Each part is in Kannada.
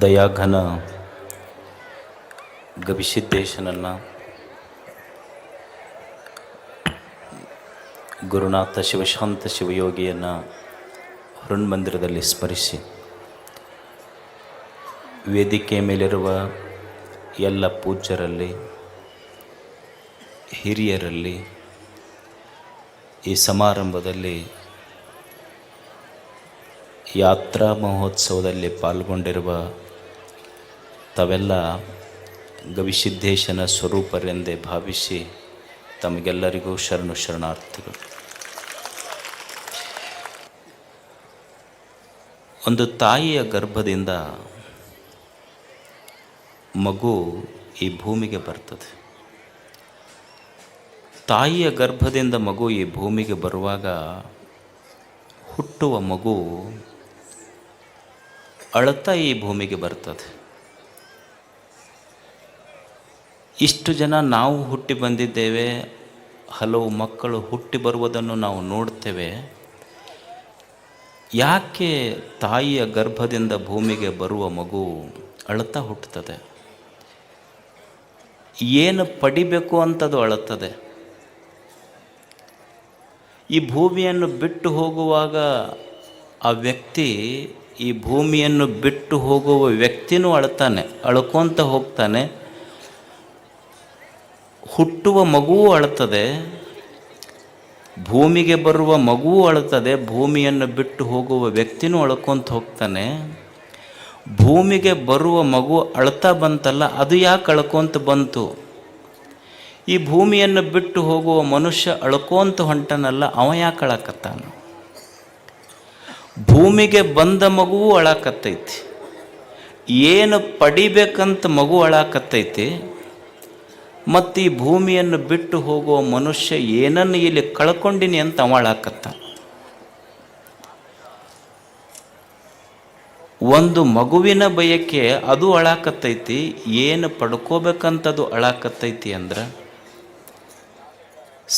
ದಯಾಘನ ಗವಿಸಿದ್ದೇಶನನ್ನು ಗುರುನಾಥ ಶಿವಶಾಂತ ಶಿವಯೋಗಿಯನ್ನು ಹೃಣ್ಮಂದಿರದಲ್ಲಿ ಸ್ಮರಿಸಿ. ವೇದಿಕೆ ಮೇಲಿರುವ ಎಲ್ಲ ಪೂಜ್ಯರಲ್ಲಿ ಹಿರಿಯರಲ್ಲಿ ಈ ಸಮಾರಂಭದಲ್ಲಿ ಯಾತ್ರಾ ಮಹೋತ್ಸವದಲ್ಲಿ ಪಾಲ್ಗೊಂಡಿರುವ ತಾವೆಲ್ಲ ಗವಿಸಿದ್ದೇಶನ ಸ್ವರೂಪರೆಂದೇ ಭಾವಿಸಿ ತಮಗೆಲ್ಲರಿಗೂ ಶರಣು ಶರಣಾರ್ಥಿಗಳು. ಒಂದು ತಾಯಿಯ ಗರ್ಭದಿಂದ ಮಗು ಈ ಭೂಮಿಗೆ ಬರ್ತದೆ. ತಾಯಿಯ ಗರ್ಭದಿಂದ ಮಗು ಈ ಭೂಮಿಗೆ ಬರುವಾಗ ಹುಟ್ಟುವ ಮಗು ಅಳತಾ ಈ ಭೂಮಿಗೆ ಬರ್ತದೆ. ಇಷ್ಟು ಜನ ನಾವು ಹುಟ್ಟಿ ಬಂದಿದ್ದೇವೆ, ಹಲವು ಮಕ್ಕಳು ಹುಟ್ಟಿ ಬರುವುದನ್ನು ನಾವು ನೋಡ್ತೇವೆ. ಯಾಕೆ ತಾಯಿಯ ಗರ್ಭದಿಂದ ಭೂಮಿಗೆ ಬರುವ ಮಗು ಅಳುತ್ತಾ ಹುಟ್ಟುತ್ತದೆ? ಏನು ಪಡಿಬೇಕು ಅಂತದು ಅಳುತ್ತದೆ. ಈ ಭೂಮಿಯನ್ನು ಬಿಟ್ಟು ಹೋಗುವಾಗ ಆ ವ್ಯಕ್ತಿ ಈ ಭೂಮಿಯನ್ನು ಬಿಟ್ಟು ಹೋಗುವ ವ್ಯಕ್ತಿನೂ ಅಳ್ತಾನೆ ಅಳ್ಕೊತ ಹೋಗ್ತಾನೆ. ಹುಟ್ಟುವ ಮಗುವೂ ಅಳುತ್ತದೆ, ಭೂಮಿಗೆ ಬರುವ ಮಗುವೂ ಅಳುತ್ತದೆ, ಭೂಮಿಯನ್ನು ಬಿಟ್ಟು ಹೋಗುವ ವ್ಯಕ್ತಿನೂ ಅಳ್ಕೊಂತ ಹೋಗ್ತಾನೆ. ಭೂಮಿಗೆ ಬರುವ ಮಗು ಅಳ್ತಾ ಬಂತಲ್ಲ, ಅದು ಯಾಕೆ ಅಳ್ಕೊಂತ ಬಂತು? ಈ ಭೂಮಿಯನ್ನು ಬಿಟ್ಟು ಹೋಗುವ ಮನುಷ್ಯ ಅಳ್ಕೊಂತ ಹೊಂಟನಲ್ಲ, ಅವ ಯಾಕೆ ಅಳಕತ್ತಾನ? ಭೂಮಿಗೆ ಬಂದ ಮಗುವು ಅಳಾಕತ್ತೈತಿ. ಏನು ಪಡಿಬೇಕಂತ ಮಗು ಅಳಾಕತ್ತೈತಿ. ಮತ್ತು ಈ ಭೂಮಿಯನ್ನು ಬಿಟ್ಟು ಹೋಗುವ ಮನುಷ್ಯ ಏನನ್ನು ಇಲ್ಲಿ ಕಳ್ಕೊಂಡಿನಿ ಅಂತ ಅವಳಾಕತ್ತ ಒಂದು ಮಗುವಿನ ಬಯಕೆ ಅದು ಅಳಾಕತ್ತೈತಿ, ಏನು ಪಡ್ಕೋಬೇಕಂತದು ಅಳಾಕತ್ತೈತಿ ಅಂದ್ರೆ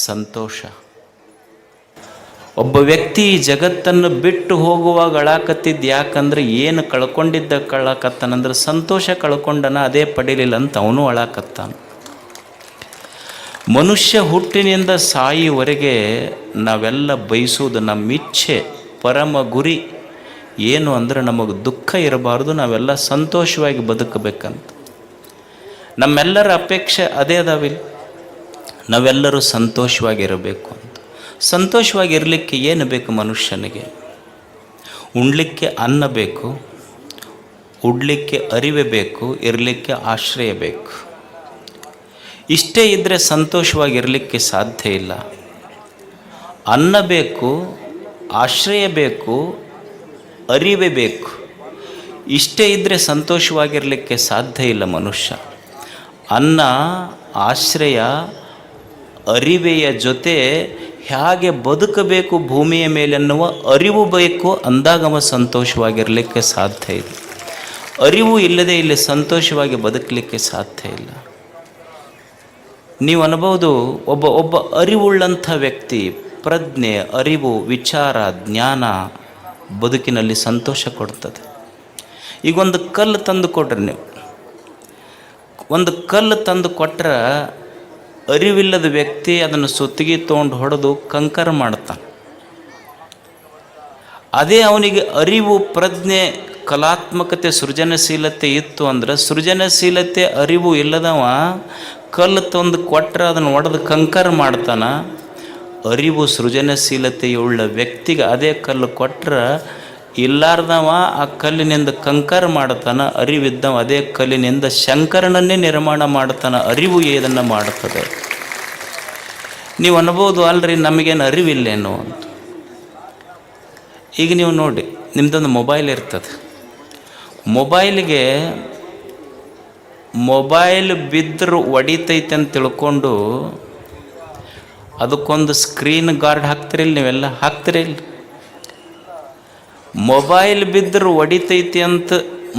ಸಂತೋಷ. ಒಬ್ಬ ವ್ಯಕ್ತಿ ಜಗತ್ತನ್ನು ಬಿಟ್ಟು ಹೋಗುವಾಗ ಅಳಾಕತ್ತಿದ್ದು ಯಾಕಂದ್ರೆ ಏನು ಕಳ್ಕೊಂಡಿದ್ದ ಕಳಕತ್ತಾನಂದ್ರೆ ಸಂತೋಷ ಕಳ್ಕೊಂಡನ ಅದೇ ಪಡಿಲಿಲ್ಲ ಅಂತ ಅವನು ಅಳಾಕತ್ತಾನ. ಮನುಷ್ಯ ಹುಟ್ಟಿನಿಂದ ಸಾಯಿವರೆಗೆ ನಾವೆಲ್ಲ ಬಯಸುವುದು ನಮ್ಮ ಇಚ್ಛೆ, ಪರಮ ಗುರಿ. ಏನು ಅಂದ್ರೆ ನಮಗೆ ದುಃಖ ಇರಬಾರ್ದು, ನಾವೆಲ್ಲ ಸಂತೋಷವಾಗಿ ಬದುಕಬೇಕಂತ. ನಮ್ಮೆಲ್ಲರ ಅಪೇಕ್ಷೆ ಅದೇ ಅದಾವಿಲ್ಲ. ನಾವೆಲ್ಲರೂ ಸಂತೋಷವಾಗಿರಬೇಕು ಅಂತ. ಸಂತೋಷವಾಗಿರಲಿಕ್ಕೆ ಏನು ಬೇಕು ಮನುಷ್ಯನಿಗೆ? ಉಣ್ಲಿಕ್ಕೆ ಅನ್ನ ಬೇಕು, ಉಡ್ಲಿಕ್ಕೆ ಅರಿವೆ ಬೇಕು, ಇರಲಿಕ್ಕೆ ಆಶ್ರಯ ಬೇಕು. ಇಷ್ಟೇ ಇದ್ದರೆ ಸಂತೋಷವಾಗಿರಲಿಕ್ಕೆ ಸಾಧ್ಯ ಇಲ್ಲ. ಅನ್ನ ಬೇಕು, ಆಶ್ರಯ ಬೇಕು, ಅರಿವೆ ಬೇಕು. ಇಷ್ಟೇ ಇದ್ದರೆ ಸಂತೋಷವಾಗಿರಲಿಕ್ಕೆ ಸಾಧ್ಯ ಇಲ್ಲ ಮನುಷ್ಯ. ಅನ್ನ, ಆಶ್ರಯ, ಅರಿವೆಯ ಜೊತೆ ಹೇಗೆ ಬದುಕಬೇಕು ಭೂಮಿಯ ಮೇಲೆನ್ನುವ ಅರಿವು ಬೇಕು ಅಂದಾಗ ಅವ ಸಂತೋಷವಾಗಿರಲಿಕ್ಕೆ ಸಾಧ್ಯ ಇದೆ ಅರಿವು ಇಲ್ಲದೆ ಇಲ್ಲಿ ಸಂತೋಷವಾಗಿ ಬದುಕಲಿಕ್ಕೆ ಸಾಧ್ಯ ಇಲ್ಲ. ನೀವು ಅನ್ಬೋದು ಒಬ್ಬ ಒಬ್ಬ ಅರಿವುಳ್ಳಂಥ ವ್ಯಕ್ತಿ, ಪ್ರಜ್ಞೆ, ಅರಿವು, ವಿಚಾರ, ಜ್ಞಾನ ಬದುಕಿನಲ್ಲಿ ಸಂತೋಷ ಕೊಡ್ತದೆ. ಈಗೊಂದು ಕಲ್ಲು ತಂದು ಕೊಟ್ರೆ ನೀವು. ಒಂದು ಕಲ್ಲು ತಂದು ಕೊಟ್ರೆ ಅರಿವಿಲ್ಲದ ವ್ಯಕ್ತಿ ಅದನ್ನು ಸುತ್ತಿಗೆ ತೊಗೊಂಡು ಹೊಡೆದು ಕಂಕರ ಮಾಡ್ತಾನೆ ಅದೇ ಅವನಿಗೆ ಅರಿವು, ಪ್ರಜ್ಞೆ, ಕಲಾತ್ಮಕತೆ, ಸೃಜನಶೀಲತೆ ಇತ್ತು ಅಂದ್ರೆ ಸೃಜನಶೀಲತೆ ಅರಿವು ಇಲ್ಲದವ ಕಲ್ಲು ತಂದು ಕೊಟ್ಟರೆ ಅದನ್ನು ಒಡೆದು ಕಂಕರ್ ಮಾಡ್ತಾನ. ಅರಿವು ಸೃಜನಶೀಲತೆಯುಳ್ಳ ವ್ಯಕ್ತಿಗೆ ಅದೇ ಕಲ್ಲು ಕೊಟ್ರೆ ಇಲ್ಲಾರ್ದವ ಆ ಕಲ್ಲಿನಿಂದ ಕಂಕರ್ ಮಾಡ್ತಾನ ಅರಿವಿದ್ದವ ಅದೇ ಕಲ್ಲಿನಿಂದ ಶಂಕರನನ್ನೇ ನಿರ್ಮಾಣ ಮಾಡ್ತಾನ ಅರಿವು ಏದನ್ನು ಮಾಡುತ್ತದೆ? ನೀವು ಅನ್ಬೋದು ಅಲ್ರಿ, ನಮಗೇನು ಅರಿವಿಲ್ಲೇನು ಅಂತ. ಈಗ ನೀವು ನೋಡಿ ನಿಮ್ಮದೊಂದು ಮೊಬೈಲ್ ಇರ್ತದೆ. ಮೊಬೈಲ್ಗೆ ಮೊಬೈಲ್ ಬಿದ್ದರೂ ಒಡಿತೈತೆ ಅಂತ ತಿಳ್ಕೊಂಡು ಅದಕ್ಕೊಂದು ಸ್ಕ್ರೀನ್ ಗಾರ್ಡ್ ಹಾಕ್ತಿರಿಲ್ಲ ನೀವೆಲ್ಲ? ಹಾಕ್ತಿರಿಲ್ಲ ಮೊಬೈಲ್ ಬಿದ್ದರೂ ಒಡಿತೈತಿ ಅಂತ,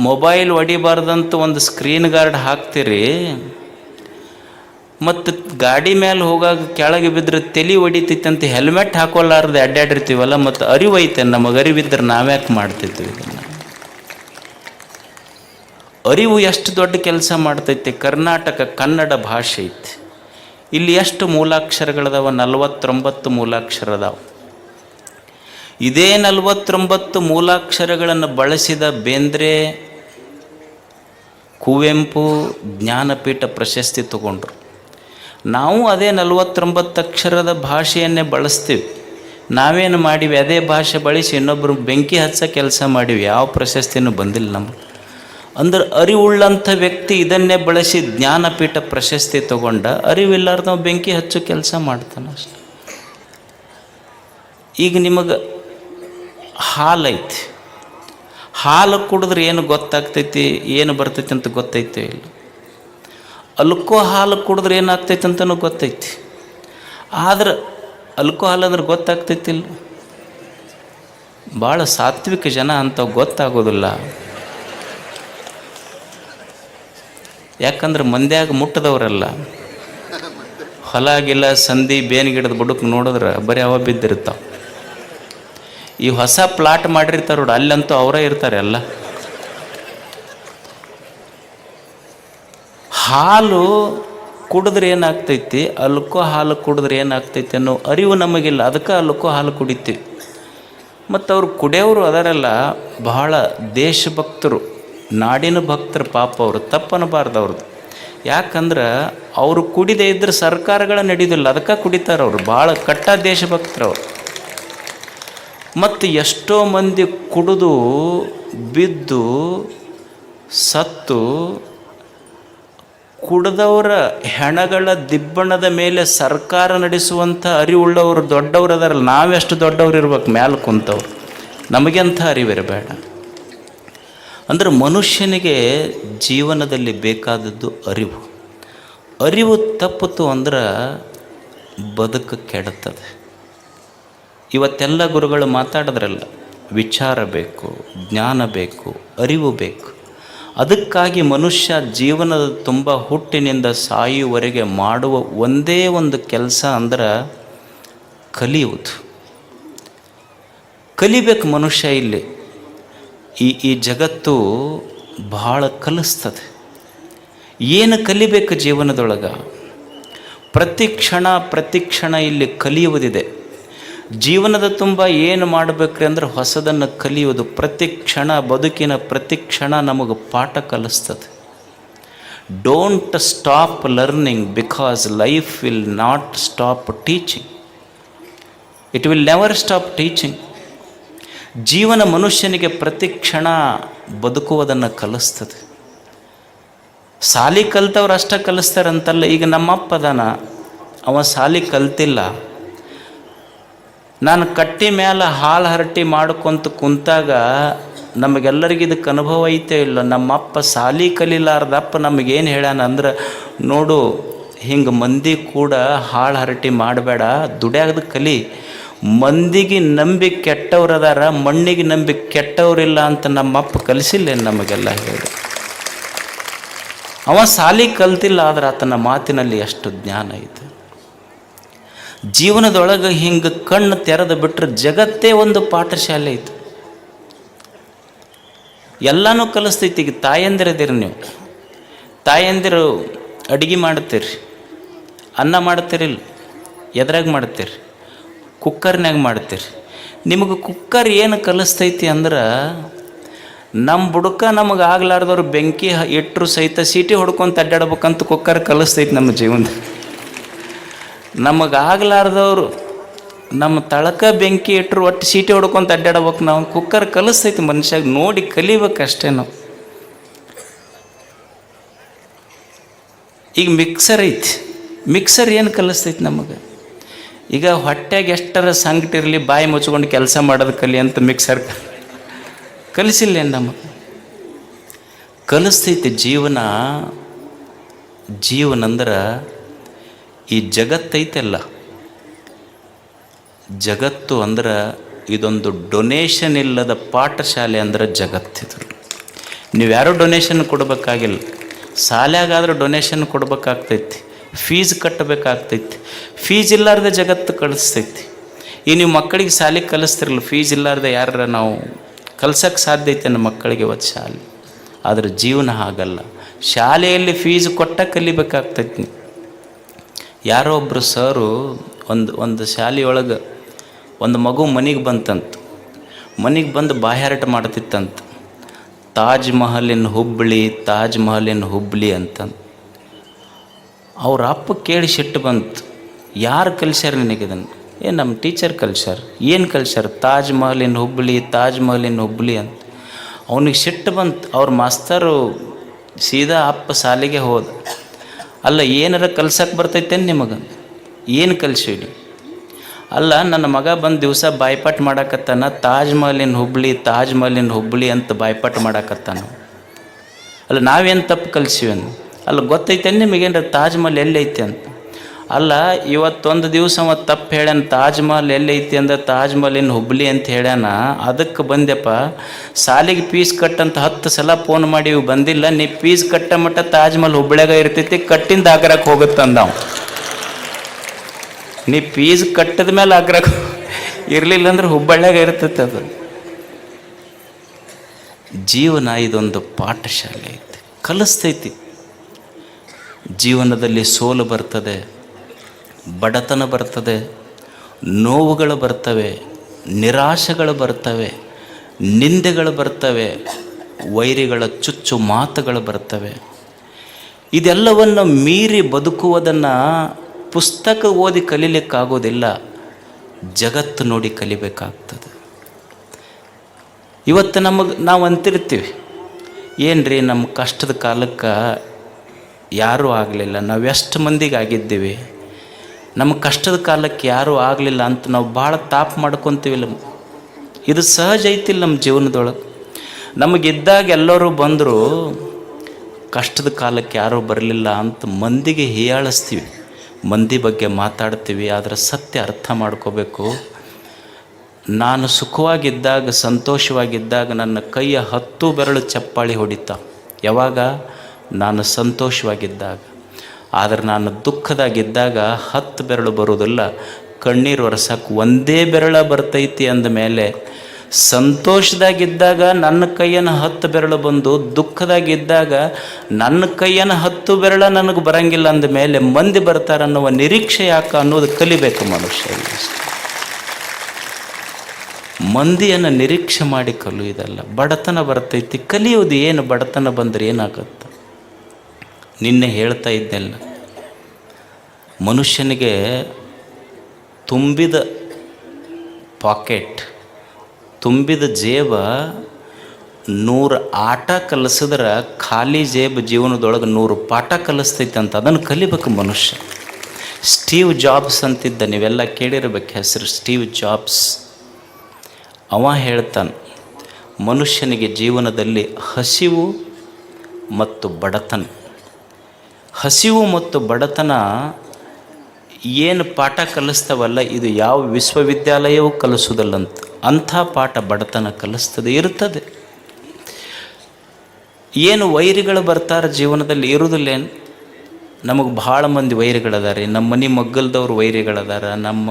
ಮೊಬೈಲ್ ಒಡಿಬಾರ್ದಂತ ಒಂದು ಸ್ಕ್ರೀನ್ ಗಾರ್ಡ್ ಹಾಕ್ತೀರಿ. ಮತ್ತು ಗಾಡಿ ಮೇಲೆ ಹೋಗಾಗ ಕೆಳಗೆ ಬಿದ್ದರೆ ತಲೆ ಹೊಡಿತೈತಿ ಅಂತ ಹೆಲ್ಮೆಟ್ ಹಾಕೋಲಾರ್ದು ಅಡ್ಡಾಡಿರ್ತೀವಲ್ಲ, ಮತ್ತು ಅರಿವೈತೆ ನಮಗೆ ಅರಿವಿದ್ರೆ ನಾವ್ಯಾಕೆ ಮಾಡ್ತಿದ್ವಿ ಇದನ್ನು. ಅರಿವು ಎಷ್ಟು ದೊಡ್ಡ ಕೆಲಸ ಮಾಡ್ತೈತಿ, ಕರ್ನಾಟಕ, ಕನ್ನಡ ಭಾಷೆ ಐತಿ. ಇಲ್ಲಿ ಎಷ್ಟು ಮೂಲಾಕ್ಷರಗಳದಾವ? ನಲವತ್ತೊಂಬತ್ತು ಮೂಲಾಕ್ಷರ ಅದಾವ ಇದೇ ನಲವತ್ತೊಂಬತ್ತು ಮೂಲಾಕ್ಷರಗಳನ್ನು ಬಳಸಿದ ಬೇಂದ್ರೆ ಕುವೆಂಪು ಜ್ಞಾನಪೀಠ ಪ್ರಶಸ್ತಿ ತಗೊಂಡ್ರು. ನಾವು ಅದೇ ನಲವತ್ತೊಂಬತ್ತು ಅಕ್ಷರದ ಭಾಷೆಯನ್ನೇ ಬಳಸ್ತೀವಿ. ನಾವೇನು ಮಾಡಿವಿ? ಅದೇ ಭಾಷೆ ಬಳಸಿ ಇನ್ನೊಬ್ಬರು ಬೆಂಕಿ ಹಚ್ಚೋ ಕೆಲಸ ಮಾಡಿವಿ. ಯಾವ ಪ್ರಶಸ್ತಿನೂ ಬಂದಿಲ್ಲ ನಮಗೆ. ಅಂದ್ರೆ ಅರಿವುಳ್ಳಂಥ ವ್ಯಕ್ತಿ ಇದನ್ನೇ ಬಳಸಿ ಜ್ಞಾನಪೀಠ ಪ್ರಶಸ್ತಿ ತಗೊಂಡ ಅರಿವಿಲ್ಲಾರ್ದವ ಬೆಂಕಿ ಹಚ್ಚೋ ಕೆಲಸ ಮಾಡ್ತಾನೆ ಅಷ್ಟೆ. ಈಗ ನಿಮಗೆ ಹಾಲೈತಿ. ಹಾಲು ಕುಡಿದ್ರೆ ಏನು ಗೊತ್ತಾಗ್ತೈತಿ, ಏನು ಬರ್ತೈತಿ ಅಂತ ಗೊತ್ತೈತೆ ಇಲ್ಲ. ಅಲ್ಕೋ ಹಾಲು ಕುಡಿದ್ರೆ ಏನಾಗ್ತೈತೆ ಅಂತಲೂ ಗೊತ್ತೈತಿ. ಆದ್ರೆ ಅಲ್ಕೋ ಹಾಲು ಅಂದ್ರೆ ಗೊತ್ತಾಗ್ತೈತಿಲ್ಲ ಭಾಳ ಸಾತ್ವಿಕ ಜನ ಅಂತ ಗೊತ್ತಾಗೋದಿಲ್ಲ. ಯಾಕಂದ್ರೆ ಮಂದ್ಯಾಗ ಮುಟ್ಟದವರಲ್ಲ. ಹೊಲ ಗಿಲ್ಲ ಸಂಧಿ ಬೇನ್ ಗಿಡದ ಬುಡಕ್ಕೆ ನೋಡಿದ್ರೆ ಬರೀ ಅವ ಬಿದ್ದಿರ್ತಾವೆ. ಈ ಹೊಸ ಪ್ಲಾಟ್ ಮಾಡಿರ್ತಾರೆ ನೋಡಿ, ಅಲ್ಲಂತೂ ಅವರೇ ಇರ್ತಾರೆ ಎಲ್ಲ. ಹಾಲು ಕುಡಿದ್ರೆ ಏನಾಗ್ತೈತಿ? ಅಲ್ಕೋ ಹಾಲು ಕುಡಿದ್ರೆ ಏನಾಗ್ತೈತಿ ಅನ್ನೋ ಅರಿವು ನಮಗಿಲ್ಲ. ಅದಕ್ಕೆ ಅಲ್ಕೋ ಹಾಲು ಕುಡಿತೀವಿ. ಮತ್ತು ಅವ್ರು ಕುಡಿಯೋರು ಅದರಲ್ಲ, ಬಹಳ ದೇಶಭಕ್ತರು, ನಾಡಿನ ಭಕ್ತರು ಪಾಪ ಅವರು ತಪ್ಪನಬಾರ್ದು ಅವ್ರದ್ದು ಯಾಕಂದ್ರೆ ಅವರು ಕುಡಿದೇ ಇದ್ರೆ ಸರ್ಕಾರಗಳ ನಡೆಯೋದಿಲ್ಲ ಅದಕ್ಕೆ ಕುಡಿತಾರೆ ಅವರು ಭಾಳ ಕಟ್ಟ ದೇಶಭಕ್ತರು ಅವರು. ಮತ್ತು ಎಷ್ಟೋ ಮಂದಿ ಕುಡಿದು, ಬಿದ್ದು, ಸತ್ತು, ಕುಡಿದವರ ಹೆಣಗಳ ದಿಬ್ಬಣದ ಮೇಲೆ ಸರ್ಕಾರ ನಡೆಸುವಂಥ ಅರಿವುಳ್ಳವರು ದೊಡ್ಡವರು ಅದಾರಲ್ಲ ನಾವೆಷ್ಟು ದೊಡ್ಡವ್ರು ಇರ್ಬೇಕು, ಮ್ಯಾಲೆ ಕುಂತವ್ರು. ನಮಗೆಂಥ ಅರಿವಿರಬೇಡ ಅಂದ್ರೆ ಮನುಷ್ಯನಿಗೆ ಜೀವನದಲ್ಲಿ ಬೇಕಾದದ್ದು ಅರಿವು. ಅರಿವು ತಪ್ಪಿತು ಅಂದ್ರೆ ಬದುಕು ಕೆಡುತ್ತದೆ ಇವತ್ತೆಲ್ಲ ಗುರುಗಳು ಮಾತಾಡಿದ್ರಲ್ಲ, ವಿಚಾರ ಬೇಕು, ಜ್ಞಾನ ಬೇಕು, ಅರಿವು ಬೇಕು. ಅದಕ್ಕಾಗಿ ಮನುಷ್ಯ ಜೀವನದ ತುಂಬ ಹುಟ್ಟಿನಿಂದ ಸಾಯುವವರೆಗೆ ಮಾಡುವ ಒಂದೇ ಒಂದು ಕೆಲಸ ಅಂದ್ರೆ ಕಲಿಯುವುದು. ಕಲಿಬೇಕು ಮನುಷ್ಯ ಇಲ್ಲಿ. ಈ ಈ ಜಗತ್ತು ಬಹಳ ಕಲಿಸ್ತದೆ. ಏನು ಕಲಿಬೇಕು ಜೀವನದೊಳಗೆ? ಪ್ರತಿ ಕ್ಷಣ ಪ್ರತಿ ಕ್ಷಣ ಇಲ್ಲಿ ಕಲಿಯುವುದಿದೆ. ಜೀವನದ ತುಂಬ ಏನು ಮಾಡಬೇಕ್ರಿ ಅಂದ್ರೆ ಹೊಸದನ್ನು ಕಲಿಯೋದು ಪ್ರತಿ ಕ್ಷಣ, ಬದುಕಿನ ಪ್ರತಿ ಕ್ಷಣ ನಮಗೆ ಪಾಠ ಕಲಿಸ್ತದೆ. Don't stop learning because life will not stop teaching it will never stop teaching ಜೀವನ ಮನುಷ್ಯನಿಗೆ ಪ್ರತಿ ಕ್ಷಣ ಬದುಕುವುದನ್ನು ಕಲಿಸ್ತದೆ. ಸಾಲಿ ಕಲ್ತವ್ರು ಅಷ್ಟೇ ಕಲಿಸ್ತಾರಂತಲ್ಲ, ಈಗ ನಮ್ಮಪ್ಪದಾನ ಅವ ಸಾಲಿ ಕಲ್ತಿಲ್ಲ. ನಾನು ಕಟ್ಟಿ ಮೇಲೆ ಹಾಲು ಹರಟಿ ಮಾಡ್ಕೊಂತ ಕುಂತಾಗ ನಮಗೆಲ್ಲರಿಗೂ ಇದಕ್ಕೆ ಅನುಭವ ಐತೆ ಇಲ್ಲ? ನಮ್ಮಪ್ಪ ಸಾಲಿ ಕಲಿಲಾರ್ದಪ್ಪ ನಮಗೇನು ಹೇಳ್ಯಾನ ಅಂದ್ರೆ, ನೋಡು, ಹಿಂಗೆ ಮಂದಿ ಕೂಡ ಹಾಳು ಹರಟಿ ಮಾಡಬೇಡ, ದುಡ್ಯಾಗದ ಕಲಿ. ಮಂದಿಗೆ ನಂಬಿ ಕೆಟ್ಟವ್ರು ಅದಾರ, ಮಣ್ಣಿಗೆ ನಂಬಿ ಕೆಟ್ಟವ್ರಿಲ್ಲ ಅಂತ ನಮ್ಮಪ್ಪ ಕಲಿಸಿಲ್ಲ ನಮಗೆಲ್ಲ ಹೇಳಿ. ಅವ ಸಾಲಿ ಕಲ್ತಿಲ್ಲ, ಆದ್ರೆ ಆತನ ಮಾತಿನಲ್ಲಿ ಎಷ್ಟು ಜ್ಞಾನ ಐತೆ. ಜೀವನದೊಳಗೆ ಹಿಂಗೆ ಕಣ್ಣು ತೆರೆದು ಬಿಟ್ಟರೆ ಜಗತ್ತೇ ಒಂದು ಪಾಠಶಾಲೆ ಐತೆ. ಎಲ್ಲನೂ ಕಲಿಸ್ತೈತಿ ಈಗ ತಾಯಂದಿರದಿರಿ ನೀವು. ತಾಯಂದಿರು ಅಡುಗೆ ಮಾಡ್ತೀರಿ, ಅನ್ನ ಮಾಡ್ತೀರಿಲ್ಲ ಎದ್ರಾಗ ಮಾಡ್ತೀರಿ ಕುಕ್ಕರ್ನಾಗ ಮಾಡ್ತೀರಿ. ನಿಮಗೆ ಕುಕ್ಕರ್ ಏನು ಕಲಿಸ್ತೈತಿ ಅಂದ್ರೆ ನಮ್ಮ ಬುಡಕ ನಮಗೆ ಆಗ್ಲಾರ್ದವ್ರು ಬೆಂಕಿ ಇಟ್ಟರು ಸಹಿತ ಸೀಟಿ ಹೊಡ್ಕೊಂತ ಅಡ್ಡಾಡ್ಬೇಕಂತ ಕುಕ್ಕರ್ ಕಲಿಸ್ತೈತಿ ನಮ್ಮ ಜೀವನ ನಮಗೆ ಆಗ್ಲಾರ್ದವ್ರು ನಮ್ಮ ತಳಕ ಬೆಂಕಿ ಇಟ್ಟರು ಒಟ್ಟು ಸೀಟಿ ಹೊಡ್ಕೊಂತ ಅಡ್ಡಾಡ್ಬೇಕು ನಾವು. ಕುಕ್ಕರ್ ಕಲಿಸ್ತೈತಿ ಮನುಷ್ಯಾಗ, ನೋಡಿ ಕಲಿಬೇಕಷ್ಟೇ ನಾವು. ಈಗ ಮಿಕ್ಸರ್ ಐತಿ. ಮಿಕ್ಸರ್ ಏನು ಕಲಿಸ್ತೈತಿ ನಮಗೆ? ಈಗ ಹೊಟ್ಟೆಗೆ ಎಷ್ಟರ ಸಂಕಟ ಇರಲಿ, ಬಾಯಿ ಮುಚ್ಕೊಂಡು ಕೆಲಸ ಮಾಡೋದು ಕಲಿ ಅಂತ ಮಿಕ್ಸರ್ ಕಲಿಸಿಲ್ಲ ಏನು ನಮಗೆ? ಕಲಿಸ್ತೈತಿ ಜೀವನ. ಜೀವನ ಅಂದ್ರೆ ಈ ಜಗತ್ತೈತೆಲ್ಲ. ಜಗತ್ತು ಅಂದ್ರೆ ಇದೊಂದು ಡೊನೇಷನ್ ಇಲ್ಲದ ಪಾಠಶಾಲೆ ಅಂದ್ರೆ ಜಗತ್ತಿದು ನೀವು ಯಾರೂ ಡೊನೇಷನ್ ಕೊಡಬೇಕಾಗಿಲ್ಲ. ಶಾಲೆಗಾದರೂ ಡೊನೇಷನ್ ಕೊಡಬೇಕಾಗ್ತೈತಿ. ಫೀಸ್ ಕಟ್ಟಬೇಕಾಗ್ತೈತಿ ಫೀಸ್ ಇಲ್ಲಾರ್ದೆ ಜಗತ್ತು ಕಳಿಸ್ತೈತಿ. ಈ ನೀವು ಮಕ್ಕಳಿಗೆ ಶಾಲೆಗೆ ಕಲಿಸ್ತಿರಲ್ಲ ಫೀಸ್ ಇಲ್ಲಾರ್ದೆ ಯಾರ ನಾವು ಕಲ್ಸಕ್ಕೆ ಸಾಧ್ಯ ಐತೆ ನಮ್ಮ ಮಕ್ಕಳಿಗೆ ಇವತ್ತು ಶಾಲೆ. ಆದರೆ ಜೀವನ ಹಾಗಲ್ಲ. ಶಾಲೆಯಲ್ಲಿ ಫೀಸ್ ಕೊಟ್ಟ ಕಲಿಬೇಕಾಗ್ತೈತಿ. ನೀ ಯಾರೋ ಒಬ್ಬರು ಸರು ಒಂದು ಒಂದು ಶಾಲೆಯೊಳಗೆ ಒಂದು ಮಗು ಮನೆಗೆ ಬಂತಂತ. ಮನೆಗೆ ಬಂದು ಬಾಹ್ಯಾರಟ ಮಾಡ್ತಿತ್ತಂತ. ತಾಜ್ ಮಹಲಿನ ಹುಬ್ಬಳ್ಳಿ ತಾಜ್ ಮಹಲಿನ ಹುಬ್ಬಳ್ಳಿ ಅಂತ ಅವ್ರ ಅಪ್ಪ ಕೇಳಿ ಸಿಟ್ಟು ಬಂತು. ಯಾರು ಕಲ್ಸ್ಯಾರ ನಿನಗೆ ಇದನ್ನು? ಏ ನಮ್ಮ ಟೀಚರ್ ಕಲ್ಸ್ಯಾರ. ಏನು ಕಲ್ಸ್ಯಾರ? ತಾಜ್ ಮಹಲಿನ ಹುಬ್ಬಳ್ಳಿ ತಾಜ್ ಮಹಲಿನ ಹುಬ್ಬಳ್ಳಿ ಅಂತ. ಅವನಿಗೆ ಸಿಟ್ಟು ಬಂತು. ಅವ್ರ ಮಾಸ್ತರು ಸೀದಾ ಅಪ್ಪ ಸಾಲಿಗೆ ಹೋದ. ಅಲ್ಲ ಏನಾರ ಕಲ್ಸಕ್ಕೆ ಬರ್ತೈತೇನು ನಿಮಗೆ? ಏನು ಕಲಿಸಿಡಿ ಅಲ್ಲ, ನನ್ನ ಮಗ ಬಂದು ದಿವಸ ಬಾಯ್ಪಾಟ್ ಮಾಡಾಕತ್ತಾನ, ತಾಜ್ ಮಹಲಿನ ಹುಬ್ಳಿ, ತಾಜ್ ಮಹಲಿನ ಹುಬ್ಳಿ ಅಂತ ಬಾಯ್ಪಾಟ್ ಮಾಡಾಕತ್ತಾನ. ಅಲ್ಲ, ನಾವೇನು ತಪ್ಪು ಕಲಿಸಿವೇನು? ಅಲ್ಲ ಗೊತ್ತೈತೆ ನಿಮಗೇನ್ರ ತಾಜ್ ಮಹಲ್ ಎಲ್ಲೈತೆ ಅಂತ? ಅಲ್ಲ, ಇವತ್ತೊಂದು ದಿವಸ ಮತ್ತು ತಪ್ಪು ಹೇಳ್ಯಾನ, ತಾಜ್ ಮಹಲ್ ಎಲ್ಲೈತಿ ಅಂದ್ರೆ ತಾಜ್ ಇನ್ನು ಹುಬ್ಳಿ ಅಂತ ಹೇಳ್ಯಾನ. ಅದಕ್ಕೆ ಬಂದೆಪ್ಪ ಸಾಲಿಗೆ ಪೀಸ್ ಕಟ್ಟಂತ ಹತ್ತು ಸಲ ಫೋನ್ ಮಾಡಿ ಇವು ಬಂದಿಲ್ಲ, ನೀ ಪೀಸ್ ಕಟ್ಟ ಮಟ್ಟ ತಾಜ್ ಮಹಲ್ ಹುಬ್ಳ್ಯಾಗ ಇರ್ತೈತಿ, ಕಟ್ಟಿಂದ ಆಗ್ರಕ್ಕೆ ಹೋಗುತ್ತಂದ ನೀ ಪೀಸ್ ಕಟ್ಟದ ಮೇಲೆ ಆಗ್ರಕ್ಕೆ ಇರಲಿಲ್ಲ ಅಂದ್ರೆ ಹುಬ್ಬಳ್ಳಿಯಾಗ ಇರ್ತೈತೆ ಅದು. ಜೀವನ ಇದೊಂದು ಪಾಠಶಾಲೆ ಐತಿ, ಕಲಿಸ್ತೈತಿ. ಜೀವನದಲ್ಲಿ ಸೋಲು ಬರ್ತದೆ ಬಡತನ ಬರ್ತದೆ, ನೋವುಗಳು ಬರ್ತವೆ, ನಿರಾಶೆಗಳು ಬರ್ತವೆ, ನಿಂದೆಗಳು ಬರ್ತವೆ, ವೈರಿಗಳ ಚುಚ್ಚು ಮಾತುಗಳು ಬರ್ತವೆ. ಇದೆಲ್ಲವನ್ನು ಮೀರಿ ಬದುಕುವುದನ್ನು ಪುಸ್ತಕ ಓದಿ ಕಲೀಲಿಕ್ಕಾಗೋದಿಲ್ಲ, ಜಗತ್ತು ನೋಡಿ ಕಲಿಬೇಕಾಗ್ತದೆ. ಇವತ್ತು ನಮಗೆ ನಾವು ಅಂತಿರ್ತೀವಿ, ಏನ್ರಿ ನಮ್ಮ ಕಷ್ಟದ ಕಾಲಕ್ಕೆ ಯಾರೂ ಆಗಲಿಲ್ಲ ನಾವು ಎಷ್ಟು ಮಂದಿಗೆ ಆಗಿದ್ದೀವಿ ನಮ್ಮ ಕಷ್ಟದ ಕಾಲಕ್ಕೆ ಯಾರೂ ಆಗಲಿಲ್ಲ ಅಂತ ನಾವು ಭಾಳ ತಾಪ ಮಾಡ್ಕೊತೀವಿಲ್ಲ ಇದು ಸಹಜ ಐತಿಲ್ಲ ನಮ್ಮ ಜೀವನದೊಳಗೆ. ನಮಗಿದ್ದಾಗ ಎಲ್ಲರೂ ಬಂದರೂ ಕಷ್ಟದ ಕಾಲಕ್ಕೆ ಯಾರೂ ಬರಲಿಲ್ಲ ಅಂತ ಮಂದಿಗೆ ಹೀಯಾಳಿಸ್ತೀವಿ ಮಂದಿ ಬಗ್ಗೆ ಮಾತಾಡ್ತೀವಿ, ಆದರೆ ಸತ್ಯ ಅರ್ಥ ಮಾಡ್ಕೋಬೇಕು. ನಾನು ಸುಖವಾಗಿದ್ದಾಗ, ಸಂತೋಷವಾಗಿದ್ದಾಗ ನನ್ನ ಕೈಯ ಹತ್ತು ಬೆರಳು ಚಪ್ಪಾಳಿ ಹೊಡಿತ. ಯಾವಾಗ? ನಾನು ಸಂತೋಷವಾಗಿದ್ದಾಗ. ಆದರೆ ನಾನು ದುಃಖದಾಗಿದ್ದಾಗ ಹತ್ತು ಬೆರಳು ಬರುವುದಿಲ್ಲ. ಕಣ್ಣೀರು ಒರೆಸಕ್ಕೆ ಒಂದೇ ಬೆರಳ ಬರ್ತೈತಿ ಅಂದ ಮೇಲೆ ಸಂತೋಷದಾಗಿದ್ದಾಗ ನನ್ನ ಕೈಯನ್ನು ಹತ್ತು ಬೆರಳು ಬಂದು ದುಃಖದಾಗಿದ್ದಾಗ ನನ್ನ ಕೈಯನ್ನು ಹತ್ತು ಬೆರಳ ನನಗೆ ಬರಂಗಿಲ್ಲ ಅಂದ ಮೇಲೆ ಮಂದಿ ಬರ್ತಾರೆ ಅನ್ನುವ ನಿರೀಕ್ಷೆ ಯಾಕೆ ಅನ್ನೋದು ಕಲಿಬೇಕು ಮನುಷ್ಯ ಮಂದಿಯನ್ನು ನಿರೀಕ್ಷೆ ಮಾಡಿ ಕಲಿಯುವುದಲ್ಲ ಬಡತನ ಬರ್ತೈತಿ. ಕಲಿಯೋದು ಏನು? ಬಡತನ ಬಂದರೆ ಏನಾಗುತ್ತೆ? ನಿನ್ನೆ ಹೇಳ್ತಾ ಇದ್ದೆಲ್ಲ. ಮನುಷ್ಯನಿಗೆ ತುಂಬಿದ ಪಾಕೆಟ್, ತುಂಬಿದ ಜೇಬ, ನೂರು ಆಟ ಕಲಿಸಿದ್ರೆ ಖಾಲಿ ಜೇಬ್ ಜೀವನದೊಳಗೆ ನೂರು ಪಾಠ ಕಲಿಸ್ತೈತೆ ಅಂತ ಅದನ್ನು ಕಲಿಬೇಕು ಮನುಷ್ಯ. ಸ್ಟೀವ್ ಜಾಬ್ಸ್ ಅಂತಿದ್ದ, ನೀವೆಲ್ಲ ಕೇಳಿರ್ಬೇಕು ಹೆಸರು ಸ್ಟೀವ್ ಜಾಬ್ಸ್. ಅವ ಹೇಳ್ತಾನೆ, ಮನುಷ್ಯನಿಗೆ ಜೀವನದಲ್ಲಿ ಹಸಿವು ಮತ್ತು ಬಡತನ. ಹಸಿವು ಮತ್ತು ಬಡತನ ಏನು ಪಾಠ ಕಲಿಸ್ತವಲ್ಲ, ಇದು ಯಾವ ವಿಶ್ವವಿದ್ಯಾಲಯವೂ ಕಲಿಸೋದಲ್ಲಂತ ಅಂಥ ಪಾಠ ಬಡತನ ಕಲಿಸ್ತದೆ, ಇರ್ತದೆ. ಏನು ವೈರಿಗಳು ಬರ್ತಾರೆ ಜೀವನದಲ್ಲಿ? ಇರುವುದಿಲ್ಲೇನು ನಮಗೆ ಭಾಳ ಮಂದಿ ವೈರಿಗಳದಾರೆ. ನಮ್ಮ ಮನೆ ಮಗ್ಗಲ್ದವ್ರು ವೈರಿಗಳದಾರ. ನಮ್ಮ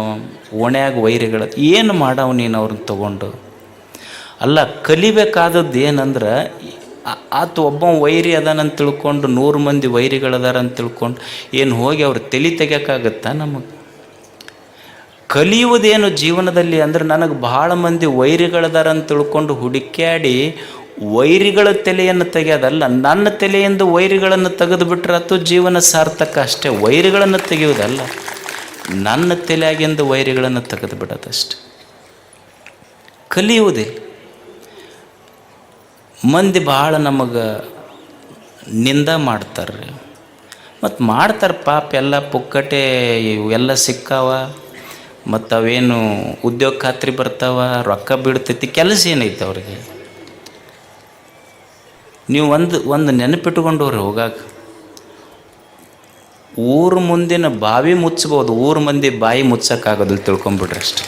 ಓಣ್ಯಾಗ ವೈರಿಗಳ, ಏನು ಮಾಡವ ನೀನು ಅವ್ರನ್ನ ತಗೊಂಡು? ಅಲ್ಲ, ಕಲಿಬೇಕಾದದ್ದು ಏನಂದ್ರೆ ಆತ ಒಬ್ಬ ವೈರಿ ಅದಾನಂತ ತಿಳ್ಕೊಂಡು, ನೂರು ಮಂದಿ ವೈರಿಗಳದಾರಂತ ತಿಳ್ಕೊಂಡು, ಏನು ಹೋಗಿ ಅವ್ರು ತಲೆ ತೆಗಿಯೋಕ್ಕಾಗತ್ತಾ ನಮಗೆ? ಕಲಿಯುವುದೇನು ಜೀವನದಲ್ಲಿ ಅಂದ್ರೆ ನನಗೆ ಭಾಳ ಮಂದಿ ವೈರಿಗಳದಾರಂತ ತಿಳ್ಕೊಂಡು ಹುಡುಕ್ಯಾಡಿ ವೈರಿಗಳ ತಲೆಯನ್ನು ತೆಗೆಯೋದಲ್ಲ, ನನ್ನ ತಲೆಯಿಂದ ವೈರಿಗಳನ್ನು ತೆಗೆದು ಬಿಟ್ರೆ ಅದು ಜೀವನ ಸಾರ್ಥಕ ಅಷ್ಟೇ, ವೈರಿಗಳನ್ನು ತೆಗೆಯುವುದಲ್ಲ. ನನ್ನ ತಲೆಯಾಗಿಂದ ವೈರಿಗಳನ್ನು ತೆಗೆದು ಬಿಡೋದಷ್ಟೆ. ಕಲಿಯುವುದೇ. ಮಂದಿ ಭಾಳ ನಮಗೆ ನಿಂದ ಮಾಡ್ತಾರೆ ಮತ್ತು ಮಾಡ್ತಾರೆ ಪಾಪ ಎಲ್ಲ ಪುಕ್ಕಟೆ ಇವೆಲ್ಲ ಸಿಕ್ಕಾವ ಮತ್ತು ಅವೇನು ಉದ್ಯೋಗ ಖಾತ್ರಿ ಬರ್ತಾವ, ರೊಕ್ಕ ಬಿಡ್ತೈತಿ ಕೆಲಸ ಏನೈತೆ ಅವ್ರಿಗೆ? ನೀವು ಒಂದು ಒಂದು ನೆನಪಿಟ್ಕೊಂಡವ್ರಿ ಹೋಗಾಕ. ಊರು ಮುಂದಿನ ಬಾವಿ ಮುಚ್ಚಬೋದು ಊರು ಮಂದಿ ಬಾಯಿ ಮುಚ್ಚಕ್ಕಾಗೋದಿಲ್ಲ ತಿಳ್ಕೊಂಬಿಡ್ರಿ ಅಷ್ಟೆ.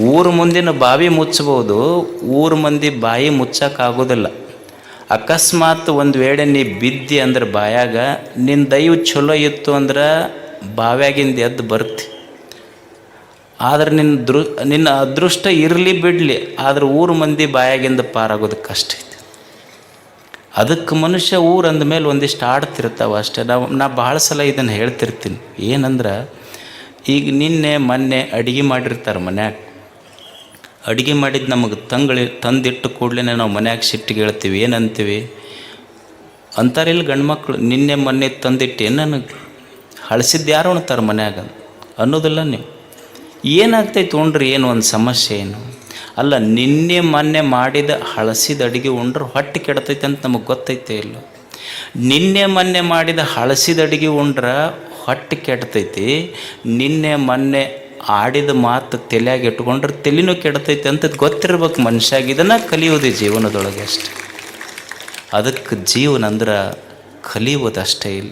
ಊರು ಮುಂದಿನ ಬಾವಿ ಮುಚ್ಚಬಹುದು, ಊರು ಮಂದಿ ಬಾಯಿ ಮುಚ್ಚಕ್ಕಾಗೋದಿಲ್ಲ. ಅಕಸ್ಮಾತ್ ಒಂದು ವೇಳೆ ನೀ ಬಿದ್ದಿ ಅಂದ್ರೆ ಬಾಯಾಗ ನಿನ್ನ ದೈವ ಚಲೋ ಇತ್ತು ಅಂದ್ರೆ ಬಾವ್ಯಾಗಿಂದ ಎದ್ದು ಬರ್ತಿ. ಆದ್ರೆ ನಿನ್ನ ದೃ, ನಿನ್ನ ಅದೃಷ್ಟ ಇರಲಿ ಬಿಡಲಿ, ಆದ್ರೆ ಊರು ಮಂದಿ ಬಾಯಾಗಿಂದ ಪಾರಾಗೋದು ಕಷ್ಟ ಐತಿ. ಅದಕ್ಕೆ ಮನುಷ್ಯ ಊರು ಅಂದಮೇಲೆ ಒಂದಿಷ್ಟು ಆಡ್ತಿರ್ತಾವೆ ಅಷ್ಟೇ. ನಾವು, ನಾ ಭಾಳ ಸಲ ಇದನ್ನು ಹೇಳ್ತಿರ್ತೀನಿ. ಏನಂದ್ರೆ, ಈಗ ನಿನ್ನೆ ಮೊನ್ನೆ ಅಡುಗೆ ಮಾಡಿರ್ತಾರೆ ಮನ್ಯಾಗ. ಅಡುಗೆ ಮಾಡಿದ್ದು ನಮಗೆ ತಂಗಳಿ, ತಂದಿಟ್ಟು ಕೂಡಲೇ ನಾವು ಮನ್ಯಾಗ ಸಿಟ್ಟಿಗೆ ಹೇಳ್ತೀವಿ, ಏನಂತೀವಿ? ಅಂತಾರಿಲ್ಲ ಗಂಡು ಮಕ್ಕಳು ನಿನ್ನೆ ಮೊನ್ನೆ ತಂದಿಟ್ಟು ನನಗೆ ಹಳಸಿದ್ದು ಯಾರು ಉಣ್ತಾರೆ ಮನ್ಯಾಗ? ಅನ್ನೋದಿಲ್ಲ ನೀವು. ಏನಾಗ್ತೈತೆ ಉಣ್ರಿ ಏನು ಒಂದು ಸಮಸ್ಯೆ ಏನು? ಅಲ್ಲ, ನಿನ್ನೆ ಮೊನ್ನೆ ಮಾಡಿದ ಹಳಸಿದ ಅಡುಗೆ ಉಂಡ್ರೆ ಹೊಟ್ಟೆ ಕೆಡ್ತೈತೆ ಅಂತ ನಮಗೆ ಗೊತ್ತೈತೆ ಇಲ್ಲ. ನಿನ್ನೆ ಮೊನ್ನೆ ಮಾಡಿದ ಹಳಸಿದ ಅಡುಗೆ ಉಂಡ್ರೆ ಹೊಟ್ಟೆ ಕೆಡ್ತೈತಿ, ನಿನ್ನೆ ಮೊನ್ನೆ ಆಡಿದ ಮಾತು ತಲೆಯಾಗಿ ಇಟ್ಕೊಂಡ್ರೆ ತಲೆನೂ ಕೆಡ್ತೈತೆ ಅಂತ ಗೊತ್ತಿರ್ಬೇಕು ಮನುಷ್ಯಾಗ ಇದನ್ನು ಕಲಿಯೋದು ಜೀವನದೊಳಗೆ ಅಷ್ಟೆ. ಅದಕ್ಕೆ ಜೀವನ ಅಂದ್ರೆ ಕಲಿಯುವುದಷ್ಟೇ ಇಲ್ಲ.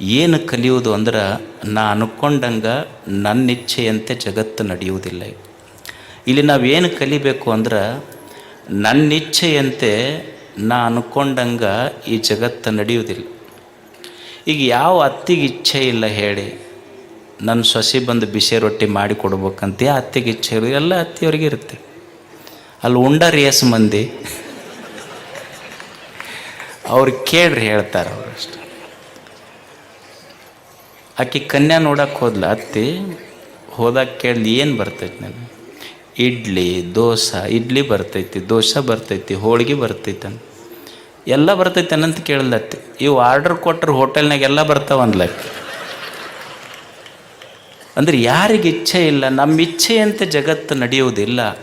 ಏನು ಕಲಿಯೋದು ಅಂದ್ರೆ ನಾ ಅನ್ಕೊಂಡಂಗೆ ನನ್ನ ಇಚ್ಛೆಯಂತೆ ಜಗತ್ತು ನಡೆಯುವುದಿಲ್ಲ. ಇಲ್ಲಿ ನಾವೇನು ಕಲಿಬೇಕು ಅಂದ್ರೆ ನನ್ನ ಇಚ್ಛೆಯಂತೆ ನಾ ಅನ್ಕೊಂಡಂಗೆ ಈ ಜಗತ್ತು ನಡೆಯುವುದಿಲ್ಲ. ಈಗ ಯಾವ ಅತ್ತಿಗೆ ಇಚ್ಛೆ ಇಲ್ಲ ಹೇಳಿ. ನನ್ನ ಸೊಸೆ ಬಂದು ಬಿಸಿ ರೊಟ್ಟಿ ಮಾಡಿ ಕೊಡ್ಬೇಕಂತ ಅತ್ತೆಗೆ ಇಚ್ಛೆ ಎಲ್ಲ ಅತ್ತೆಯವ್ರಿಗೆ ಇರುತ್ತೆ. ಅಲ್ಲಿ ಉಂಡ ರೇಸ್ ಮಂದಿ. ಅವ್ರು ಕೇಳ್ರಿ ಹೇಳ್ತಾರೆ ಅವ್ರು ಅಷ್ಟೆ. ಆಕೆ ಕನ್ಯಾ ನೋಡಕ್ಕೆ ಹೋದ್ಲ, ಅತ್ತಿ ಹೋದಾಗ ಕೇಳಿ ಏನು ಬರ್ತೈತಿ ನನಗೆ? ಇಡ್ಲಿ, ದೋಸೆ, ಇಡ್ಲಿ ಬರ್ತೈತಿ, ದೋಸೆ ಬರ್ತೈತಿ, ಹೋಳಿಗೆ ಬರ್ತೈತೆ ಎಲ್ಲ ಬರ್ತೈತೆ ಅನ್ನಂತ ಕೇಳಲತ್ತಿ ಇವು ಆರ್ಡ್ರ್ ಕೊಟ್ಟರು ಹೋಟೆಲ್ನಾಗ ಎಲ್ಲ ಬರ್ತಾವ ಅನ್ಲಕ್ಕೆ ಅಂದ್ರೆ ಯಾರಿಗೆ ಇಚ್ಛೆ ಇಲ್ಲ, ನಮ್ಮ ಇಚ್ಛೆಯಂತೆ ಜಗತ್ತು ನಡೆಯುವುದಿಲ್ಲ.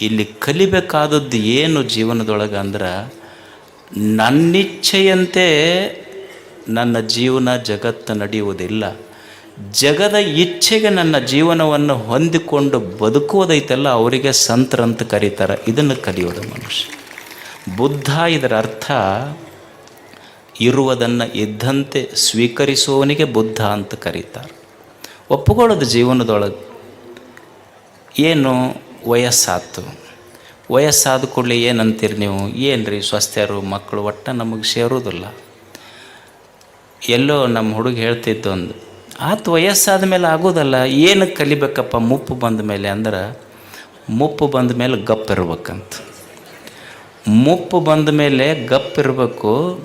ಇಲ್ಲಿ ಕಲಿಬೇಕಾದದ್ದು ಏನು ಜೀವನದೊಳಗೆ ಅಂದ್ರೆ, ನನ್ನಿಚ್ಛೆಯಂತೆ ನನ್ನ ಜೀವನ ಜಗತ್ತು ನಡೆಯುವುದಿಲ್ಲ. ಜಗದ ಇಚ್ಛೆಗೆ ನನ್ನ ಜೀವನವನ್ನು ಹೊಂದಿಕೊಂಡು ಬದುಕುವುದೈತಲ್ಲ, ಅವರಿಗೆ ಸಂತರಂತ ಕರೀತಾರೆ. ಇದನ್ನು ಕಲಿಯೋದು ಮನುಷ್ಯ. ಬುದ್ಧ ಇದರ ಅರ್ಥ, ಇರುವುದನ್ನು ಇದ್ದಂತೆ ಸ್ವೀಕರಿಸುವವನಿಗೆ ಬುದ್ಧ ಅಂತ ಕರೀತಾರೆ. ಒಪ್ಪಿಕೊಳ್ಳೋದು ಜೀವನದೊಳಗೆ. ಏನು ವಯಸ್ಸಾತು ವಯಸ್ಸಾದ ಕೂಡಲೇ ಏನಂತೀರಿ ನೀವು? ಏನು ರೀ ಸ್ವಸ್ಥರು, ಮಕ್ಕಳು ಒಟ್ಟು ನಮಗೆ ಸೇರೋದಿಲ್ಲ ಎಲ್ಲೋ ನಮ್ಮ ಹುಡುಗ ಹೇಳ್ತಿದ್ದೊಂದು ಆತು ವಯಸ್ಸಾದ ಮೇಲೆ ಆಗೋದಲ್ಲ, ಏನು ಕಲಿಬೇಕಪ್ಪ ಮುಪ್ಪು ಬಂದ ಮೇಲೆ ಅಂದ್ರೆ, ಮುಪ್ಪು ಬಂದ ಮೇಲೆ ಗಪ್ ಇರ್ಬೇಕಂತ. ಮುಪ್ಪು ಬಂದ ಮೇಲೆ ಗಪ್ಪಿರಬೇಕು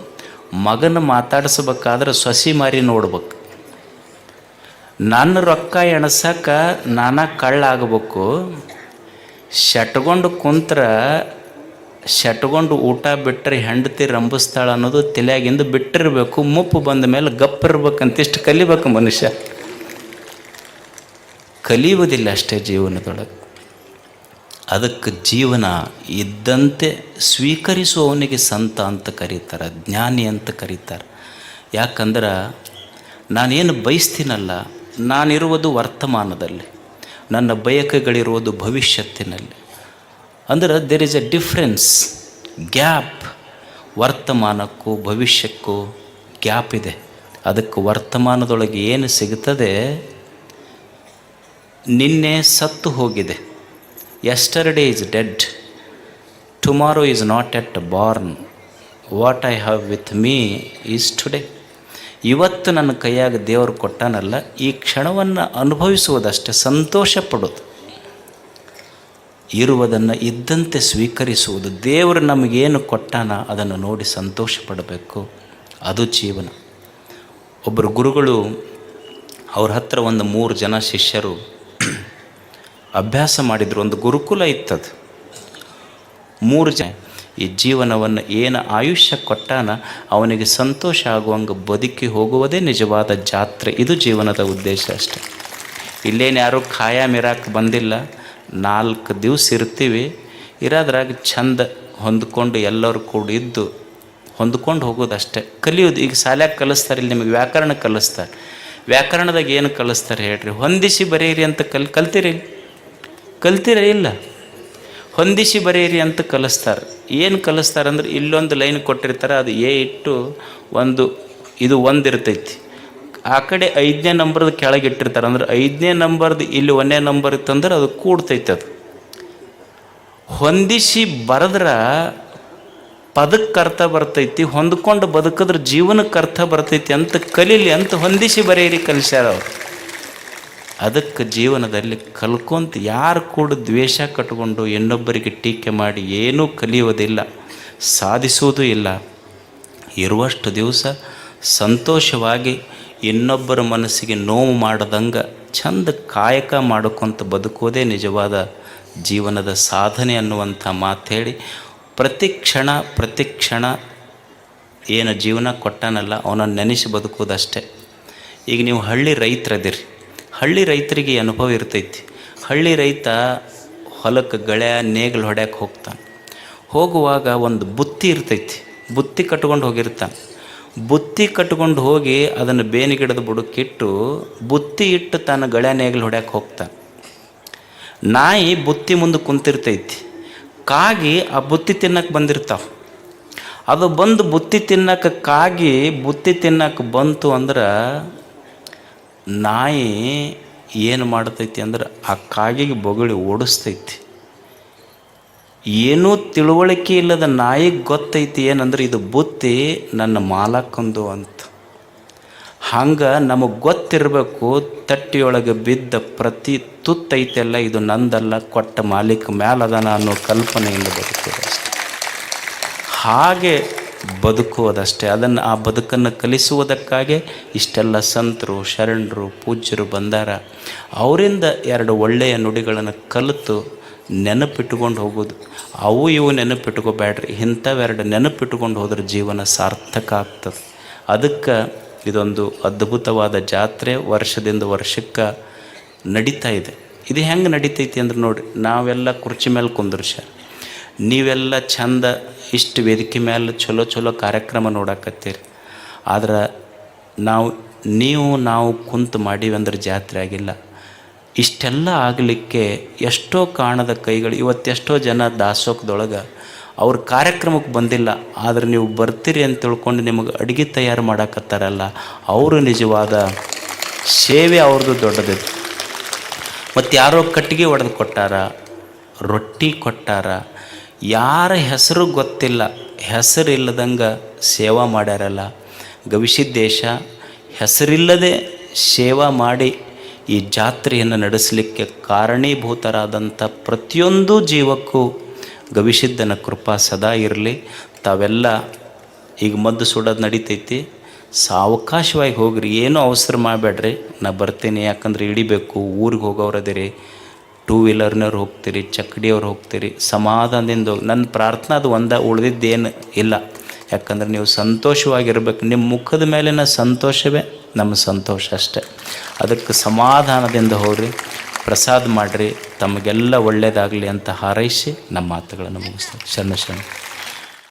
ಮಗನ ಮಾತಾಡಿಸ್ಬೇಕಾದ್ರೆ ಸೊಸಿ ಮಾರಿ ನೋಡ್ಬೇಕು. ನನ್ನ ರೊಕ್ಕ ಎಣಸಕ್ಕೆ ನಾನಾ ಕಳ್ಳಾಗಬೇಕು. ಶಟ್ಗೊಂಡು ಕುಂತ್ರ ಶಟ್ಗೊಂಡು ಊಟ ಬಿಟ್ಟರೆ ಹೆಂಡತಿ ರಂಬಿಸ್ತಾಳ ಅನ್ನೋದು ತಲೆಯಾಗಿಂದ ಬಿಟ್ಟಿರಬೇಕು. ಮುಪ್ಪು ಬಂದ ಮೇಲೆ ಗಪ್ಪಿರ್ಬೇಕಂತ ಇಷ್ಟು ಕಲಿಬೇಕು ಮನುಷ್ಯ. ಕಲಿಯುವುದಿಲ್ಲ ಅಷ್ಟೇ ಜೀವನದೊಳಗೆ. ಅದಕ್ಕೆ ಜೀವನ ಇದ್ದಂತೆ ಸ್ವೀಕರಿಸುವವನಿಗೆ ಸಂತ ಅಂತ ಕರೀತಾರೆ, ಜ್ಞಾನಿ ಅಂತ ಕರೀತಾರೆ. ಯಾಕಂದ್ರೆ ನಾನೇನು ಬಯಸ್ತೀನಲ್ಲ ನಾನಿರುವುದು ವರ್ತಮಾನದಲ್ಲಿ. ನನ್ನ ಬಯಕೆಗಳಿರುವುದು ಭವಿಷ್ಯತ್ತಿನಲ್ಲಿ. ಅಂದ್ರೆ there is a difference gap ವರ್ತಮಾನಕ್ಕೂ ಭವಿಷ್ಯಕ್ಕೂ ಗ್ಯಾಪ್ ಇದೆ. ಅದಕ್ಕೆ ವರ್ತಮಾನದೊಳಗೆ ಏನು ಸಿಗುತ್ತದೆ? ನಿನ್ನೆ ಸತ್ತು ಹೋಗಿದೆ. Yesterday is dead tomorrow is not yet born what I have with me is today ಇವತ್ತು ನನ್ನ ಕೈಯಾಗ ದೇವರು ಕೊಟ್ಟನಲ್ಲ, ಈ ಕ್ಷಣವನ್ನು ಅನುಭವಿಸುವುದಷ್ಟೇ ಸಂತೋಷ ಪಡೋದು. ಇರುವುದನ್ನು ಇದ್ದಂತೆ ಸ್ವೀಕರಿಸುವುದು. ದೇವರು ನಮಗೇನು ಕೊಟ್ಟಾನ, ಅದನ್ನು ನೋಡಿ ಸಂತೋಷ ಪಡಬೇಕು. ಅದು ಜೀವನ. ಒಬ್ಬರು ಗುರುಗಳು, ಅವ್ರ ಹತ್ರ ಒಂದು ಮೂರು ಜನ ಶಿಷ್ಯರು ಅಭ್ಯಾಸ ಮಾಡಿದರು. ಒಂದು ಗುರುಕುಲ ಇತ್ತದು. ಮೂರು ಜನ ಈ ಜೀವನವನ್ನು ಏನು ಆಯುಷ್ಯ ಕೊಟ್ಟಾನ ಅವನಿಗೆ ಸಂತೋಷ ಆಗುವಂಗೆ ಬದುಕಿ ಹೋಗುವುದೇ ನಿಜವಾದ ಜಾತ್ರೆ. ಇದು ಜೀವನದ ಉದ್ದೇಶ ಅಷ್ಟೆ. ಇಲ್ಲೇನು ಯಾರೂ ಖಾಯಂ ಇರಾಕೆ ಬಂದಿಲ್ಲ. ನಾಲ್ಕು ದಿವಸ ಇರ್ತೀವಿ. ಇರೋದ್ರಾಗ ಚಂದ ಹೊಂದ್ಕೊಂಡು ಎಲ್ಲರೂ ಕೂಡ ಇದ್ದು ಹೊಂದ್ಕೊಂಡು ಹೋಗೋದಷ್ಟೇ. ಕಲಿಯೋದು ಈಗ ಶಾಲ್ಯಾಗ ಕಲಿಸ್ತಾರೆ, ಇಲ್ಲಿ ನಿಮಗೆ ವ್ಯಾಕರಣ ಕಲಿಸ್ತಾರೆ. ವ್ಯಾಕರಣದಾಗ ಏನು ಕಲಿಸ್ತಾರೆ ಹೇಳ್ರಿ. ಹೊಂದಿಸಿ ಬರೀರಿ ಅಂತ ಕಲ್, ಕಲ್ತಿರಿ? ಕಲ್ತಿರ ಇಲ್ಲ. ಹೊಂದಿಸಿ ಬರೆಯಿರಿ ಅಂತ ಕಲಿಸ್ತಾರೆ. ಏನು ಕಲಿಸ್ತಾರೆ ಅಂದ್ರೆ ಇಲ್ಲೊಂದು ಲೈನ್ ಕೊಟ್ಟಿರ್ತಾರೆ, ಅದು ಎ ಇಟ್ಟು ಒಂದು, ಇದು ಒಂದು ಇರ್ತೈತಿ. ಆ ಕಡೆ ಐದನೇ ನಂಬರ್ದು ಕೆಳಗೆ ಇಟ್ಟಿರ್ತಾರೆ. ಅಂದ್ರೆ ಐದನೇ ನಂಬರ್ದು ಇಲ್ಲಿ ಒಂದೇ ನಂಬರ್ ಇತ್ತಂದ್ರೆ ಅದು ಕೂಡ್ತೈತೆ ಅದು. ಹೊಂದಿಸಿ ಬರೆದ್ರೆ ಪದಕ್ಕೆ ಅರ್ಥ ಬರ್ತೈತಿ, ಹೊಂದ್ಕೊಂಡು ಬದುಕಿದ್ರೆ ಜೀವನಕ್ಕೆ ಅರ್ಥ ಬರ್ತೈತಿ ಅಂತ ಕಲೀಲಿ ಅಂತ ಹೊಂದಿಸಿ ಬರೆಯಿರಿ ಕಲಿಸ್ಯಾರ ಅವರು. ಅದಕ್ಕೆ ಜೀವನದಲ್ಲಿ ಕಲ್ಕೊಂತ ಯಾರು ಕೂಡ ದ್ವೇಷ ಕಟ್ಕೊಂಡು ಇನ್ನೊಬ್ಬರಿಗೆ ಟೀಕೆ ಮಾಡಿ ಏನೂ ಕಲಿಯೋದಿಲ್ಲ ಸಾಧಿಸುವುದೂ ಇಲ್ಲ. ಇರುವಷ್ಟು ದಿವಸ ಸಂತೋಷವಾಗಿ ಇನ್ನೊಬ್ಬರ ಮನಸ್ಸಿಗೆ ನೋವು ಮಾಡದಂಗೆ ಚಂದ ಕಾಯಕ ಮಾಡ್ಕೊತ ಬದುಕೋದೇ ನಿಜವಾದ ಜೀವನದ ಸಾಧನೆ ಅನ್ನುವಂಥ ಮಾತು ಹೇಳಿ ಪ್ರತಿ ಕ್ಷಣ ಪ್ರತಿ ಕ್ಷಣ ಏನು ಜೀವನ ಕೊಟ್ಟಾನಲ್ಲ, ಅವನನ್ನು ನೆನೆಸಿ ಬದುಕೋದಷ್ಟೇ ಈಗ ನೀವು ಹಳ್ಳಿ ರೈತರದಿರಿ. ಹಳ್ಳಿ ರೈತರಿಗೆ ಅನುಭವ ಇರ್ತೈತಿ. ಹಳ್ಳಿ ರೈತ ಹೊಲಕ್ಕೆ ಗಳೆ ನೇಗಿಲು ಹೊಡ್ಯಕ್ಕೆ ಹೋಗ್ತಾನೆ. ಹೋಗುವಾಗ ಒಂದು ಬುತ್ತಿ ಇರ್ತೈತಿ. ಬುತ್ತಿ ಕಟ್ಕೊಂಡು ಹೋಗಿರ್ತಾನೆ. ಬುತ್ತಿ ಕಟ್ಕೊಂಡು ಹೋಗಿ ಅದನ್ನು ಬೇನಿಗಿಡದ ಬುಡಕ್ಕಿಟ್ಟು ಬುತ್ತಿ ಇಟ್ಟು ತಾನು ಗಳೆ ನೇಗಿಲು ಹೊಡ್ಯಕ್ಕೆ ಹೋಗ್ತಾನೆ. ನಾಯಿ ಬುತ್ತಿ ಮುಂದೆ ಕುಂತಿರ್ತೈತಿ. ಕಾಗಿ ಆ ಬುತ್ತಿ ತಿನ್ನಕ್ಕೆ ಬಂದಿರ್ತಾವೆ. ಅದು ಬಂದು ಬುತ್ತಿ ತಿನ್ನಕ್ಕೆ ಕಾಗಿ ಬುತ್ತಿ ತಿನ್ನಕ್ಕೆ ಬಂತು ಅಂದ್ರೆ ನಾಯಿ ಏನು ಮಾಡ್ತೈತಿ ಅಂದ್ರೆ ಆ ಕಾಗೆಗೆ ಬೊಗಳಿ ಓಡಿಸ್ತೈತಿ. ಏನೂ ತಿಳುವಳಿಕೆ ಇಲ್ಲದ ನಾಯಿಗೆ ಗೊತ್ತೈತಿ ಏನಂದ್ರೆ ಇದು ಬುತ್ತಿ ನನ್ನ ಮಾಲಕ್ಕಂದು ಅಂತ. ಹಂಗೆ ನಮಗೆ ಗೊತ್ತಿರಬೇಕು ತಟ್ಟಿಯೊಳಗೆ ಬಿದ್ದ ಪ್ರತಿ ತುತ್ತೈತೆಲ್ಲ ಇದು ನಂದಲ್ಲ, ಕೊಟ್ಟ ಮಾಲೀಕ ಮ್ಯಾಲದನ ಅನ್ನೋ ಕಲ್ಪನೆಯಿಂದ ಬರುತ್ತೆ ಹಾಗೆ ಬದುಕುವುದಷ್ಟೇ. ಅದನ್ನು ಆ ಬದುಕನ್ನು ಕಲಿಸುವುದಕ್ಕಾಗಿ ಇಷ್ಟೆಲ್ಲ ಸಂತರು, ಶರಣರು, ಪೂಜ್ಯರು ಬಂದಾರ. ಅವರಿಂದ ಎರಡು ಒಳ್ಳೆಯ ನುಡಿಗಳನ್ನು ಕಲಿತು ನೆನಪಿಟ್ಟುಕೊಂಡು ಹೋಗೋದು ಅವು ಇವು ನೆನಪಿಟ್ಕೋಬೇಡ್ರಿ ಇಂಥವೆರಡು ನೆನಪಿಟ್ಟುಕೊಂಡು ಹೋದ್ರೆ ಜೀವನ ಸಾರ್ಥಕ ಆಗ್ತದೆ. ಅದಕ್ಕೆ ಇದೊಂದು ಅದ್ಭುತವಾದ ಜಾತ್ರೆ ವರ್ಷದಿಂದ ವರ್ಷಕ್ಕೆ ನಡೀತಾ ಇದೆ. ಇದು ಹೆಂಗೆ ನಡೀತೈತಿ ಅಂದ್ರೆ ನೋಡಿರಿ, ನಾವೆಲ್ಲ ಕುರ್ಚಿ ಮೇಲೆ ಕುಂದ್ರಸ್ಯಾರ ನೀವೆಲ್ಲ ಚಂದ ಇಷ್ಟು ವೇದಿಕೆ ಮೇಲೆ ಚಲೋ ಚಲೋ ಕಾರ್ಯಕ್ರಮ ನೋಡಕತ್ತೀರಿ. ಆದ್ರೆ ನಾವು, ನೀವು ನಾವು ಕುಂತು ಮಾಡೀವಂದ್ರೆ ಜಾತ್ರೆ ಆಗಿಲ್ಲ. ಇಷ್ಟೆಲ್ಲ ಆಗಲಿಕ್ಕೆ ಎಷ್ಟೋ ಕಾಣದ ಕೈಗಳು ಇವತ್ತೆಷ್ಟೋ ಜನ ದಾಸೋಕದೊಳಗೆ ಅವ್ರ ಕಾರ್ಯಕ್ರಮಕ್ಕೆ ಬಂದಿಲ್ಲ. ಆದರೆ ನೀವು ಬರ್ತೀರಿ ಅಂತ ತಿಳ್ಕೊಂಡು ನಿಮಗೆ ಅಡುಗೆ ತಯಾರು ಮಾಡಕತ್ತಾರಲ್ಲ, ಅವರು ನಿಜವಾದ ಸೇವೆ ಅವ್ರದ್ದು ದೊಡ್ಡದಿತ್ತು. ಮತ್ತು ಯಾರೋ ಕಟ್ಟಿಗೆ ಒಡೆದು ಕೊಟ್ಟಾರ, ರೊಟ್ಟಿ ಕೊಟ್ಟಾರ ಯಾರ ಹೆಸರು ಗೊತ್ತಿಲ್ಲ. ಹೆಸರಿಲ್ಲದಂಗೆ ಸೇವಾ ಮಾಡ್ಯಾರಲ್ಲ. ಗವಿಸಿದ್ದೇಶ ಹೆಸರಿಲ್ಲದೆ ಸೇವಾ ಮಾಡಿ ಈ ಜಾತ್ರೆಯನ್ನು ನಡೆಸಲಿಕ್ಕೆ ಕಾರಣೀಭೂತರಾದಂಥ ಪ್ರತಿಯೊಂದು ಜೀವಕ್ಕೂ ಗವಿಸಿದ್ದನ ಕೃಪಾ ಸದಾ ಇರಲಿ. ತಾವೆಲ್ಲ ಈಗ ಮದ್ದು ಸುಡೋದು ನಡೀತೈತಿ. ಸಾವಕಾಶವಾಗಿ ಹೋಗ್ರಿ. ಏನೂ ಅವಸರ ಮಾಡಬೇಡ್ರಿ. ನಾ ಬರ್ತೀನಿ. ಯಾಕಂದ್ರೆ ಇಡಿಬೇಕು ಊರಿಗೆ ಹೋಗೋರದಿರಿ ಟೂ ವೀಲರ್ನವ್ರು ಹೋಗ್ತೀರಿ ಚಕ್ಕಡಿಯವ್ರು ಹೋಗ್ತೀರಿ, ಸಮಾಧಾನದಿಂದ ಹೋಗಿ ನನ್ನ ಪ್ರಾರ್ಥನೆ ಅದು ಒಂದ, ಉಳಿದಿದ್ದೇನು ಇಲ್ಲ. ಯಾಕಂದ್ರೆ ನೀವು ಸಂತೋಷವಾಗಿರ್ಬೇಕು. ನಿಮ್ಮ ಮುಖದ ಮೇಲಿನ ಸಂತೋಷವೇ ನಮ್ಮ ಸಂತೋಷ ಅಷ್ಟೆ. ಅದಕ್ಕೆ ಸಮಾಧಾನದಿಂದ ಹೋಗ್ರಿ, ಪ್ರಸಾದ ಮಾಡಿರಿ, ತಮಗೆಲ್ಲ ಒಳ್ಳೆಯದಾಗಲಿ ಅಂತ ಹಾರೈಸಿ ನಮ್ಮ ಮಾತುಗಳನ್ನು ಮುಗಿಸ್ತಾರೆ ಶರಣ ಶರಣ.